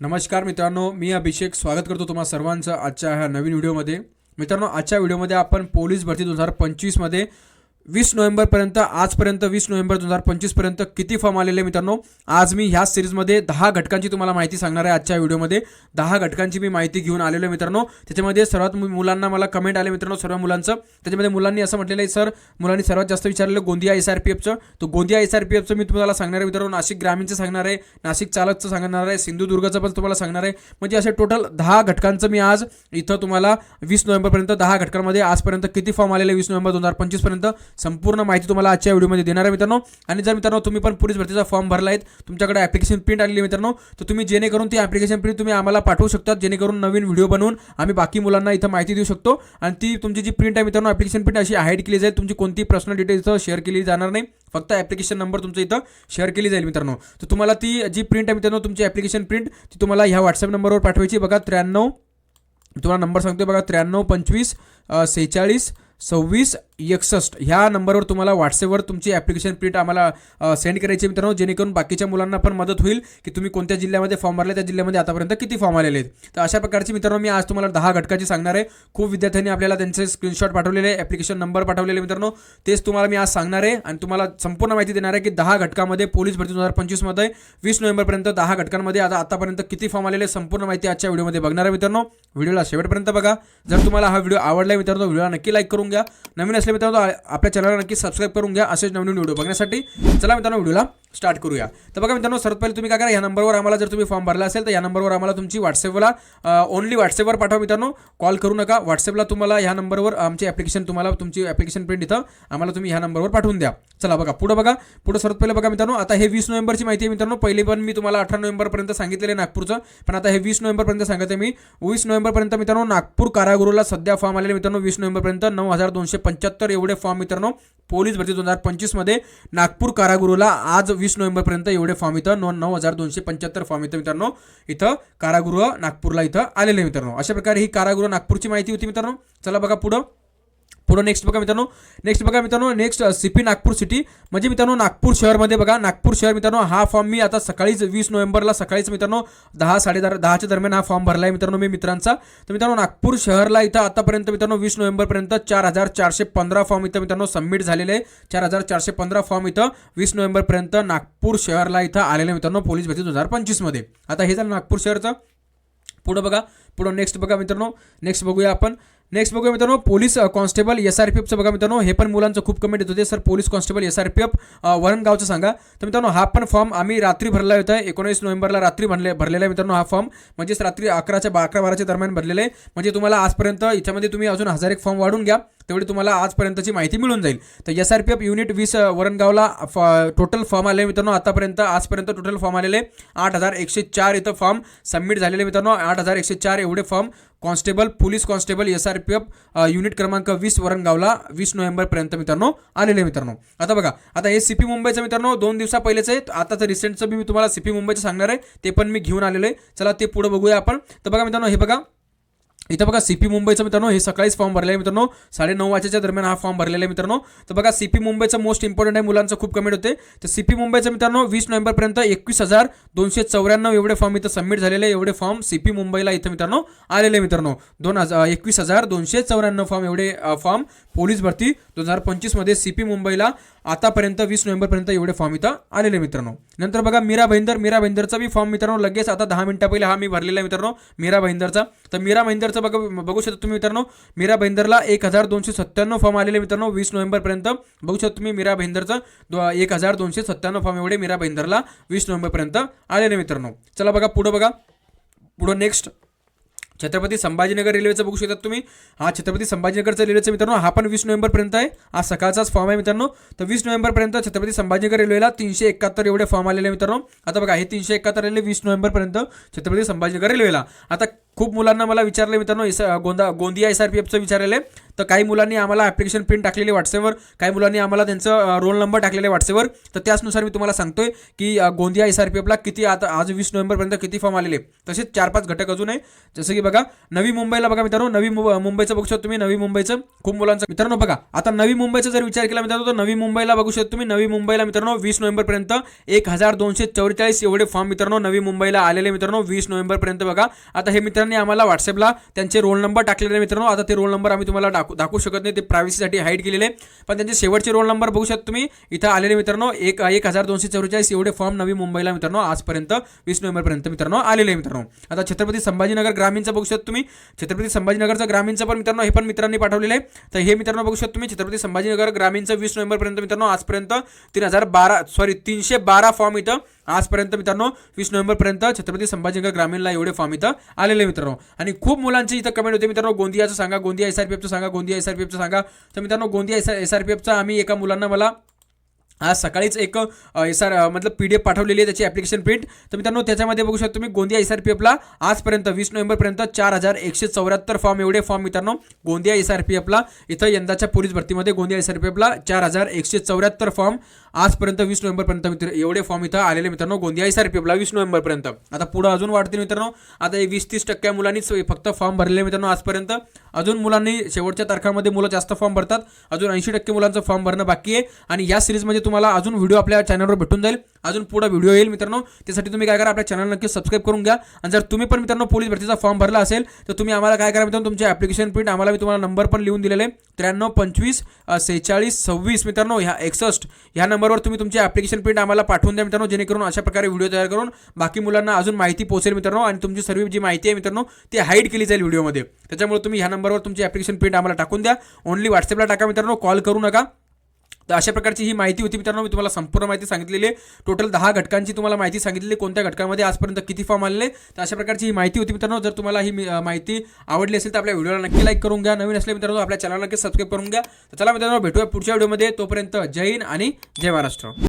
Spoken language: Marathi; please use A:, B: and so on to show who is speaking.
A: नमस्कार मित्रांनो मी अभिषेक. स्वागत करतो तुम्हा सर्वांचं आजच्या ह्या नवीन व्हिडिओमध्ये. मित्रांनो आजच्या व्हिडिओमध्ये आपण पोलीस भरती दोन हजार पंचवीसमध्ये वीस नोव्हेंबरपर्यंत आजपर्यंत वीस नोव्हेंबर दोन हजार पंचवीसपर्यंत किती फॉर्म आलेले मित्रांनो? आज मी ह्या सिरीजमध्ये दहा घटकांची तुम्हाला माहिती सांगणार आहे आजच्या व्हिडिओमध्ये. दहा घटकांची मी माहिती घेऊन आलेलो आहे मित्रांनो. त्याच्यामध्ये सर्वात मुलांना मला कमेंट आले मित्रांनो सर्व मुलांचं. त्याच्यामध्ये मुलांनी असं म्हटलेलं आहे सर मुलांनी सर्वात जास्त विचारलेलं गोंदिया एस आर पी एफचं तो गोंदिया एस आर पी एफचं मी तुम्हाला सांगणार आहे मित्रांनो. नाशिक ग्रामीणचं सांगणार आहे नाशिक चालकचं सांगणार आहे सिंधुदुर्गचं पण तुम्हाला सांगणार आहे. म्हणजे असे टोटल दहा घटकांचं मी आज इथं तुम्हाला वीस नोव्हेंबरपर्यंत दहा घटकांमध्ये आजपर्यंत किती फॉर्म आलेले वीस नोव्हेंबर दोन हजार पंचवीसपर्यंत? संपूर्ण माहिती तुम्हाला आजच्या व्हिडिओमध्ये देणार आहे मित्रांनो. आणि जर मित्रांनो तुम्ही पण पोलीस भरतीचा फॉर्म भरला आहे तुमच्याकडे ॲप्लिकेशन प्रिंट आलेली मित्रांनो तर तुम्ही जेणेकरून ती ॲप्लिकेशन प्रिंट तुम्ही आम्हाला पाठवू शकता जेणेकरून नवीन व्हिडिओ बनवून आम्ही बाकी मुलांना इथं माहिती देऊ शकतो. आणि ती तुमची जी प्रिंट आहे मित्रांनो ॲप्लिकेशन प्रिंट अशी हाईड केली जाईल तुमची कोणती पर्सनल डिटेल्स इथं शेअर केली जाणार नाही. फक्त ॲप्लिकेशन नंबर तुमचं इथं शेअर केली जाईल मित्रांनो. तर तुम्हाला ती जी प्रिंट आहे मित्रांनो तुमची ॲप्लिकेशन प्रिंट ती तुम्हाला ह्या व्हॉट्सअप नंबरवर पाठवायची. बघा त्र्याण्णव तुम्हाला नंबर सांगतो बघा त्र्याण्णव पंचवीस सेहेचाळीस सव्वीस एकसष्ट ह्या नंबरवर तुम्हाला व्हॉट्सअपवर तुमची ॲप्लिकेशन प्रिंट आम्हाला सेंड करायची आहे मित्रांनो जेणेकरून बाकीच्या मुलांना पण मदत होईल की तुम्ही कोणत्या जिल्ह्यामध्ये फॉर्म भरले त्या जिल्ह्यामध्ये आतापर्यंत किती फॉर्म आलेले आहेत. तर अशा प्रकारचे मित्रांनो मी आज तुम्हाला दहा घटकाची सांगणार आहे. खूप विद्यार्थ्यांनी आपल्याला त्यांचे स्क्रीनशॉट पाठवलेले ॲप्लिकेशन नंबर पाठवलेले मित्रांनो. तेच तुम्हाला मी आज सांगणार आहे आणि तुम्हाला संपूर्ण माहिती देणार आहे की दहा घटकामध्ये पोलीस भरती दोन हजार पंचवीसमध्ये वीस नोव्हेंबरपर्यंत दहा घटकांमध्ये आता आतापर्यंत किती फॉर्म आलेले संपूर्ण माहिती आजच्या व्हिडिओमध्ये बघणार आहे मित्रांनो. व्हिडिओला शेवटपर्यंत बघा. जर तुम्हाला हा व्हिडिओ आवडला आहे मित्रांनो व्हिडिओला नक्की लाईक करून घ्या. नवीन नसले मित्रांनो आपल्या चॅनलला नक्की सबस्क्राईब करून घ्या. असेच नवीन व्हिडिओ बघण्यासाठी चला मित्रांनो व्हिडिओला स्टार्ट करूया. तर बघा मित्रांनो सर्वात पहिले तुम्ही काय करा या नंबरवर आम्हाला जर तुम्ही फॉर्म भरला असेल तर या नंबरवर आम्हाला तुमची व्हॉट्सअपला ओनली व्हॉट्सअपवर पाठवा मित्रांनो. कॉल करू नका. व्हॉट्सअपला तुम्हाला ह्या नंबरवर आमची ॲप्लिकेशन तुम्हाला तुमची ॲप्लिकेशन प्रिंट इथं आम्हाला तुम्ही ह्या नंबरवर पाठवून द्या. चला बघा पुढं बघा. पुढं सर्वात पहिले बघा मित्रांनो आता हे वीस नोव्हेंबरची माहिती आहे मित्रांनो. पहिले पण मी तुम्हाला अठरा नोव्हेंबरपर्यंत सांगितलेलं आहे नागपूरचं. पण आता हे वीस नोव्हेंबरपर्यंत सांगते आहे मी. वीस नोव्हेंबरपर्यंत मित्रांनो नागपूर कारागृहाला सध्या फॉर्म आलेले मित्रांनो वीस नोव्हेंबरपर्यंत नऊ हजार दोनशे पंच्याहत्तर एवढे फॉर्म मित्रांनो. पोलीस भरती दोन हजार पंचवीसमध्ये नागपूर कारागृहाला आज वीस नोव्हेंबरपर्यंत एवढे फॉर्म इथं नऊ नऊ हजार दोनशे पंच्याहत्तर फॉर्म इथं मित्रांनो इथं कारागृह नागपूरला इथं आलेले मित्रांनो. अशा प्रकारे ही कारागृह नागपूरची माहिती होती मित्रांनो. चला बघा पुढं. पुढं नेक्स्ट बघा मित्रांनो. नेक्स्ट बघा मित्रांनो next C P Nagpur city म्हणजे मित्रांनो नागपूर शहरमध्ये बघा नागपूर शहर मित्रांनो हा फॉर्म मी आता सकाळीच वीस नोव्हेंबरला सकाळीच मित्रांनो दहा साडे दहा दहाच्या दरम्यान हा फॉर्म भरला आहे मित्रांनो मी मित्रांचा. तर मित्रांनो नागपूर शहरला इथं आतापर्यंत मित्रांनो वीस नोव्हेंबरपर्यंत चार हजार चारशे पंधरा फॉर्म इथं मित्रांनो सबमिट झालेले आहे. चार हजार चारशे पंधरा फॉर्म इथं वीस नोव्हेंबरपर्यंत नागपूर शहरला इथं आलेले मित्रांनो पोलीस भरती दोन हजार पंचवीसमध्ये आता हे झालं नागपूर शहरचं. पुढं बघा पुढं नेक्स्ट बघा मित्रांनो नेक्स्ट बघूया आपण. नेक्स्ट बघूया मित्रांनो police constable S R P एफचं बघा मित्रांनो हे पण मुलांचं खूप कमेंट येत होते. Sir police constable S R P F वरणगावचं सांगा. तर मित्रांनो हा पण फॉर्म आम्ही रात्री भरला होता. एकोणीस नोव्हेंबरला रात्री भरले भरलेला आहे मित्रांनो हा फॉर्म म्हणजेच रात्री अकराच्या अकरा बाराच्या दरम्यान भरलेला आहे. म्हणजे तुम्हाला आजपर्यंत याच्यामध्ये तुम्ही अजून हजार एक फॉर्म वाढून घ्या. तेवढी तुम्हाला आजपर्यंतची माहिती मिळून जाईल. तर S R P F unit वीस वरणगावला वरणगावला टोटल फॉर्म आले मित्रांनो. आतापर्यंत आजपर्यंत टोटल फॉर्म आलेले आठ हजार एकशे चार इथं फॉर्म सबमिट झालेले मित्रांनो. आठ हजार एकशे चार एवढे form constable police constable S R P F unit क्रमांक वीस वरणगावला वीस नोव्हेंबरपर्यंत मित्रांनो आलेले मित्रांनो. आता बघा आता हे सीपी मुंबईचं मित्रांनो दोन दिवसा पहिलेच आहे. आताचं रिसेंटचं मी तुम्हाला सीपी मुंबईचं सांगणार आहे. ते पण मी घेऊन आलेलो आहे. चला ते पुढे बघूया आपण. तर बघा मित्रांनो हे बघा. इथं बघा सीपी मुंबईचं मित्रांनो हे सकाळीच फॉर्म भरलेला आहे मित्रांनो. साडे नऊ वाजेच्या दरम्यान हा फॉर्म भरलेला आहे मित्रांनो. तर बघा सीपी मुंबईचं मोस्ट इम्पॉर्टंट आहे मुलांचं खूप कमेंट होते. तर सीपी मुंबईचं मित्रांनो वीस नोव्हेंबरपर्यंत एकवीस हजार दोनशे चौऱ्याण्णव एवढे फॉर्म इथं सबमिट झालेले एवढे फॉर्म सीपी मुंबईला इथं मित्रांनो आलेले आहे मित्रांनो. दोन हजार एकवीस हजार दोनशे चौऱ्याण्णव फॉर्म एवढे फॉर्म पोलीस भरती दोन हजार पंचवीसमध्ये सीपी मुंबईला आतापर्यंत वीस नोव्हेंबरपर्यंत एवढे फॉर्म इथं आलेले आहे मित्रांनो. नंतर बघा मीरा भाईंदर मीरा भाईंदरचा बी फॉर्म मित्रांनो लगेच आता दहा मिनिटा पहिले हा मी भरलेला आहे मित्रांनो मीरा भाईंदरचा. तर मीरा भाईंदरचा बघा बघू शकता तुम्ही मित्रांनो मीरा भेंदरला एक हजार दोनशे सत्त्याण्णव फॉर्म आलेले मित्रांनो वीस नोव्हेंबरपर्यंत. बघू शकता तुम्ही मीरा भाईंदरचा दो एक हजार दोनशे सत्त्याण्णव फॉर्म एवढे मीरा भेंदरला वीस नोव्हेंबरपर्यंत आलेले मित्रांनो. चला बघा पुढं बघा. पुढं नेक्स्ट छत्रपती संभाजीनगर रेल्वेचं बघू शकता तुम्ही. हा छत्रपती संभाजीनगरचा रेल्वेचं मित्रांनो हा पण वीस नोव्हेंबरपर्यंत आहे. हा सकाळचाच फॉर्म आहे मित्रांनो. तर वीस नोव्हेंबरपर्यंत छत्रपती संभाजीनगर रेल्वेला तीनशे एकाहत्तर एवढे फॉर्म आलेले मित्रांनो. आता बघा हे तीनशे एकाहत्तर रेल्वे वीस नोव्हेंबरपर्यंत छत्रपती संभाजीनगर रेल्वेला आता खूप मुलांना मला विचारलं मित्रांनो एस गोंदा गोंदिया एस आर पी एफचं विचारलेलं. आहे तर काही मुलांनी आम्हाला ॲप्लिकेशन प्रिंट टाकलेली व्हॉट्सअपवर काही मुलांनी आम्हाला त्यांचं रोल नंबर टाकलेले व्हॉट्सअपवर तर त्याचनुसार मी तुम्हाला सांगतोय की गोंदिया एस आर पी एफला किती आता आज वीस नोव्हेंबरपर्यंत किती फॉर्म आलेले. तसेच चार पाच घटक अजून आहे. जसं की बघा नवी मुंबईला बघा मित्रांनो नवी मुंबईचं बघू शकतो तुम्ही नवी मुंबईचं खूप मुलांचं. मित्रांनो बघा आता नवी मुंबईचा जर विचार केला मित्रांनो तर नवी मुंबईला बघू शकतो तुम्ही नवी मुंबईला मित्रांनो वीस नोव्हेंबरपर्यंत एक हजार दोनशे चौवेचाळीस एवढे फॉर्म मित्रांनो नवी मुंबईला आलेले मित्रांनो वीस नोव्हेंबरपर्यंत बघा. आता हे मित्रांनो आम्हाला व्हॉट्सअपला त्यांचे रोल नंबर टाकलेले आहे मित्रांनो. आता ते रोल नंबर आम्ही तुम्हाला दाखवू दाखवू शकत नाही. ते प्रायव्हसीसाठी हाईड केलेले पण त्यांचे शेवटचे रोल नंबर बघू शकता तुम्ही. इथं आलेले मित्रांनो एक एक हजार दोनशे चौवेचाळीस. एवढे फॉर्म नवी मुंबईला मित्रांनो आजपर्यंत वीस नोव्हेंबरपर्यंत मित्रांनो आलेले मित्रांनो. आता छत्रपती संभाजीनगर ग्रामीणचं बघू शकता तुम्ही. छत्रपती संभाजीनगरचं ग्रामीणचं पण मित्रांनो हे पण मित्रांनी पाठवलेलं आहे. तर हे मित्रांनो बघू शकता तुम्ही. छत्रपती संभाजीनगर ग्रामीणचं वीस नोव्हेंबरपर्यंत मित्रांनो आजपर्यंत तीन हजार बारा सॉरी तीनशे बारा फॉर्म इथं आजपर्यंत मित्रांनो वीस नोव्हेंबरपर्यंत छत्रपती संभाजीनगर ग्रामीणला एवढे फॉर्म इथं आलेले मित्रांनो. आणि खूप मुलांची इथं कमेंट होते मित्रांनो गोंदियाचं सांगा गोंदिया एस आर पी एफचं सांगा गोंदिया एस आर पी एफचं सांगा. तर मित्रांनो Gondia S S R P एफचा आम्ही एका मुलांना मला आज सकाळीच एक एस आर मतलब पी डी एफ पाठवलेली आहे त्याची ॲप्लिकेशन प्रिंट तर मित्रांनो त्याच्यामध्ये बघू शकतो तुम्ही गोंदिया एस आर पी एफला आजपर्यंत वीस नोव्हेंबरपर्यंत चार हजार एकशे चौऱ्याहत्तर फॉर्म एवढे फॉर्म मित्रांनो गोंदिया एस आर पी एफला इथं यंदाच्या पोलीस भरतीमध्ये गोंदिया एस आर पी एफला चार हजार एकशे चौऱ्याहत्तर फॉर्म आजपर्यंत वीस नोव्हेंबरपर्यंत मित्र एवढे फॉर्म इथं आलेले मित्रांनो गोंदिया एस आर पी एफला वीस नोव्हेंबरपर्यंत. आता पुढं अजून वाढतील मित्रांनो आता हे वीस तीस टक्क्या मुलांनीच फक्त फॉर्म भरलेले मित्रांनो आजपर्यंत. अजून मुलांनी शेवटच्या तारखांमध्ये मुलं जास्त फॉर्म भरतात अजून ऐंशी टक्के मुलांचं फॉर्म भरणं बाकी आहे. आणि या सिरीजमध्ये तुम्हाला अजून व्हिडिओ आपल्या चॅनलवर भेटून जाईल. अजून पुढे व्हिडिओ येईल मित्रांनो. त्यासाठी तुम्ही काय करा आपल्या चॅनल नक्की सबस्क्राईब करून घ्या. आणि जर तुम्ही पण मित्रांनो पोलीस भरतीचा फॉर्म भरला असेल तर तुम्ही आम्हाला काय करा मित्रांनो तुमचे ॲप्लिकेशन प्रिंट आम्हाला मी तुम्हाला नंबर पण लिहून दिलेले. आहे त्र्याण्णव पंचवीस सेहेचाळीस सव्वीस मित्रांनो ह्या एकसष्ट ह्या नंबरवर तुम्ही तुमचे ॲप्लिकेशन प्रिंट आम्हाला पाठवून द्या मित्रांनो जेणेकरून अशा प्रकारे व्हिडिओ तयार करून बाकी मुलांना अजून माहिती पोहोचेल मित्रांनो आणि तुमची सर्व जी माहिती आहे मित्रांनो ती हाईड केली जाईल व्हिडिओमध्ये त्याच्यामुळे तुम्ही ह्या नंबरवर तुमची ॲप्लिकेशन प्रिंट आम्हाला टाकून द्या. ओनली व्हॉट्सअपला टाका मित्रांनो कॉल करू नका. तर अशा प्रकारची ही माहिती होती मित्रांनो. मी तुम्हाला संपूर्ण माहिती सांगितलेली आहे. टोटल दहा घटकांची तुम्हाला माहिती सांगितलेली कोणत्या घटकामध्ये आजपर्यंत किती फॉर्म आलेले तर अशा प्रकारची ही माहिती होती मित्रांनो. जर तुम्हाला ही माहिती आवडली असेल तर आपल्या व्हिडिओला नक्की लाईक करून घ्या. नवीन असले मित्रांनो आपल्या चॅनलला नक्की सबस्क्राईब करून घ्या. तर चला मित्रांनो भेटूया पुढच्या व्हिडिओमध्ये. तोपर्यंत जय हिंद आणि जय महाराष्ट्र.